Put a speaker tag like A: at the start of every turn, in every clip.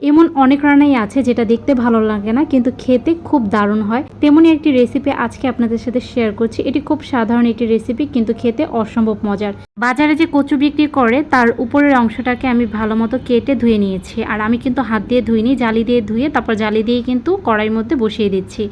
A: এমন অনেক রান্নাই আছে যেটা দেখতে ভালো লাগে না, কিন্তু খেতে খুব দারুণ হয়। তেমনই একটি রেসিপি আজকে আপনাদের সাথে শেয়ার করছি। এটি খুব সাধারণ একটি রেসিপি কিন্তু খেতে অসম্ভব মজার। বাজারে যে কচু বিক্রি করে, তার উপরের অংশটাকে আমি ভালো মতো কেটে ধুয়ে নিয়েছি। আর আমি কিন্তু হাত দিয়ে ধুইনি, জালি দিয়ে ধুয়ে তারপর জালি দিয়ে কিন্তু কড়াইয়ের মধ্যে বসিয়ে দিচ্ছি।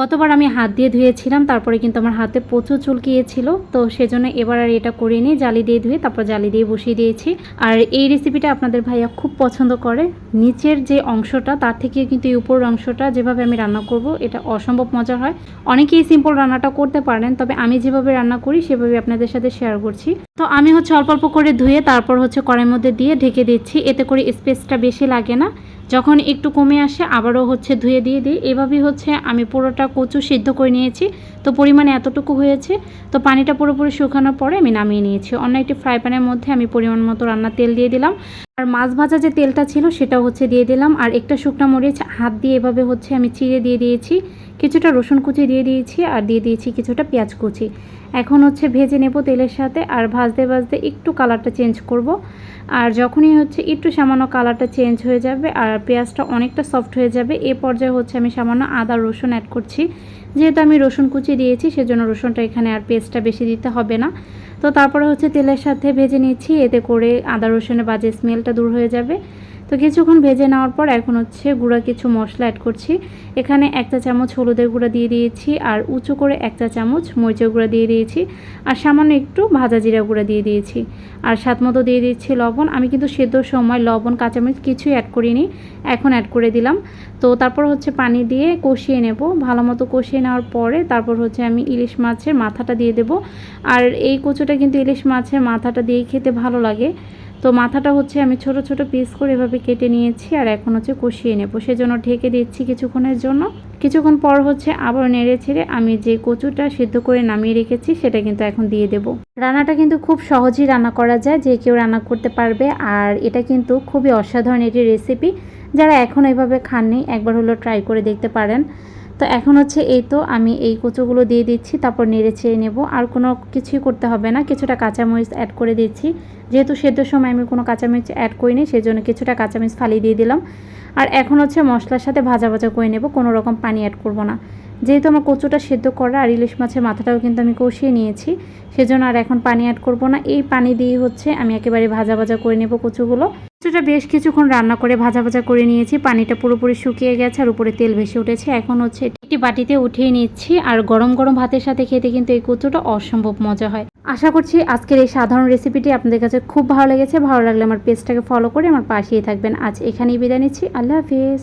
A: গতবার আমি হাত দিয়ে ধুয়েছিলাম, তারপরে কিন্তু আমার হাতে প্রচুর চুলকিয়েছিল, তো সেজন্য এবার আর এটা করিনি জালি দিয়ে ধুয়ে তারপর জালি দিয়ে বসিয়ে দিয়েছি। আর এই রেসিপিটা আপনাদের ভাইয়া খুব পছন্দ করে। নিচের যে অংশটা, তার থেকে কিন্তু এই উপর অংশটা যেভাবে আমি রান্না করব, এটা অসম্ভব মজার হয়। অনেকেই সিম্পল রান্নাটা করতে পারেন, তবে আমি যেভাবে রান্না করি, সেভাবে আপনাদের সাথে শেয়ার করছি। তো আমি হচ্ছে অল্প অল্প করে ধুয়ে তারপর হচ্ছে কড়াইয়ের মধ্যে দিয়ে ঢেকে দিচ্ছি। এতে করে স্পেসটা বেশি লাগে না। যখন একটু কমে আসে আবারও হচ্ছে ধুয়ে দিয়ে দিই। এভাবেই হচ্ছে আমি পুরোটা কচু সিদ্ধ করে নিয়েছি। তো পরিমাণে এতটুকু হয়েছে। তো পানিটা পুরোপুরি শুকানোর পরে আমি নামিয়ে নিয়েছি। অন্য একটি ফ্রাই প্যানের মধ্যে আমি পরিমাণ মতো রান্নার তেল দিয়ে দিলাম। আর মাছ ভাজা যে তেলটা ছিল সেটা হচ্ছে দিয়ে দিলাম। আর একটা শুকনো মরিচ হাত দিয়ে এভাবে হচ্ছে আমি চিড়ে দিয়ে দিয়েছি। কিছুটা রসুন কুচি দিয়ে দিয়েছি আর দিয়ে দিয়েছি কিছুটা পেঁয়াজ কুচি। এখন হচ্ছে ভেজে নেব তেলের সাথে আর ভাজতে ভাজতে একটু কালারটা চেঞ্জ করব। আর যখনই হচ্ছে একটু সামান্য কালারটা চেঞ্জ হয়ে যাবে আর পেঁয়াজটা অনেকটা সফট হয়ে যাবে, এ পর্যায়ে হচ্ছে আমি সামান্য আদা, রসুন অ্যাড করছি। যেহেতু আমি রসুন কুচি দিয়েছি, সেজন্য রসুনটা এখানে আর পেস্টটা বেশি দিতে হবে না। তো তারপরে হচ্ছে তেলের সাথে ভেজে নিচ্ছি, এতে করে আদা রসুনের বাজে স্মেলটা দূর হয়ে যাবে। তো কিছুক্ষণ ভেজে নেওয়ার পর এখন হচ্ছে গুঁড়া কিছু মশলা অ্যাড করছি। এখানে এক চা চামচ হলুদের গুঁড়া দিয়ে দিয়েছি আর উঁচু করে এক চা চামচ মরিচের গুঁড়া দিয়ে দিয়েছি আর সামান্য একটু ভাজা জিরা গুঁড়া দিয়ে দিয়েছি। আর স্বাদ মতো দিয়ে দিচ্ছি লবণ। আমি কিন্তু সেদ্ধর সময় লবণ, কাঁচামরিচ কিছুই অ্যাড করিনি, এখন অ্যাড করে দিলাম। তো তারপর হচ্ছে পানি দিয়ে কষিয়ে নেব। ভালো মতো কষিয়ে নেওয়ার পরে তারপর হচ্ছে আমি ইলিশ মাছের মাথাটা দিয়ে দেব। আর এই কচুটা কিন্তু ইলিশ মাছের মাথাটা দিয়েই খেতে ভালো লাগে। তো মাথাটা হচ্ছে আমি ছোট ছোট পিস করে এভাবে কেটে নিয়েছি আর এখন হচ্ছে কষিয়ে নেব। সেজন্য ঢেকে দিচ্ছি কিছুক্ষণের জন্য। কিছুক্ষণ পর হচ্ছে আবার নেড়ে ছেড়ে আমি যে কচুটা সিদ্ধ করে নামিয়ে রেখেছি সেটা কিন্তু এখন দিয়ে দেব। রান্নাটা কিন্তু খুব সহজেই রান্না করা যায়, যে কেউ রান্না করতে পারবে। আর এটা কিন্তু খুবই অসাধারণ একটি রেসিপি যারা এখন এভাবে খাননি, একবার হলো ট্রাই করে দেখতে পারেন। তো এখন হচ্ছে এই তো আমি এই কচুগুলো দিয়ে দিচ্ছি, তারপর নেড়ে ছেড়ে নেব। আর কোনো কিছুই করতে হবে না, কিছুটা কাঁচামরিচ অ্যাড করে দিচ্ছি। যেহেতু সেদ্ধর সময় আমি কোনো কাঁচামরিচ অ্যাড করিনি সেই জন্য কিছুটা কাঁচামরিচ ফালিয়ে দিয়ে দিলাম। আর এখন হচ্ছে মশলার সাথে ভাজা ভাজা করে নেব, কোনো রকম পানি অ্যাড করব না। যেহেতু আমার কচুটা সেদ্ধ করা, আর ইলিশ মাছের মাথাটাও কিন্তু আমি কষিয়ে নিয়েছি, সেজন্য আর এখন পানি অ্যাড করব না। এই পানি দিয়ে হচ্ছে আমি একেবারে ভাজা ভাজা করে নেব কচুগুলো। কচুটা বেশ কিছুক্ষণ রান্না করে ভাজা ভাজা করে নিয়েছি। পানিটা পুরোপুরি শুকিয়ে গেছে আর উপরে তেল ভেসে উঠেছে। এখন হচ্ছে একটি বাটিতে উঠিয়ে নিচ্ছি আর গরম গরম ভাতের সাথে খেতে কিন্তু এই কচুটা অসম্ভব মজা হয়। আশা করছি আজকের এই সাধারণ রেসিপিটি আপনাদের কাছে খুব ভালো লেগেছে। ভালো লাগলে আমার পেজটাকে ফলো করে আমার পাশেই থাকবেন। আজ এখানেই বিদায় নিচ্ছি। আল্লাহ হাফিজ।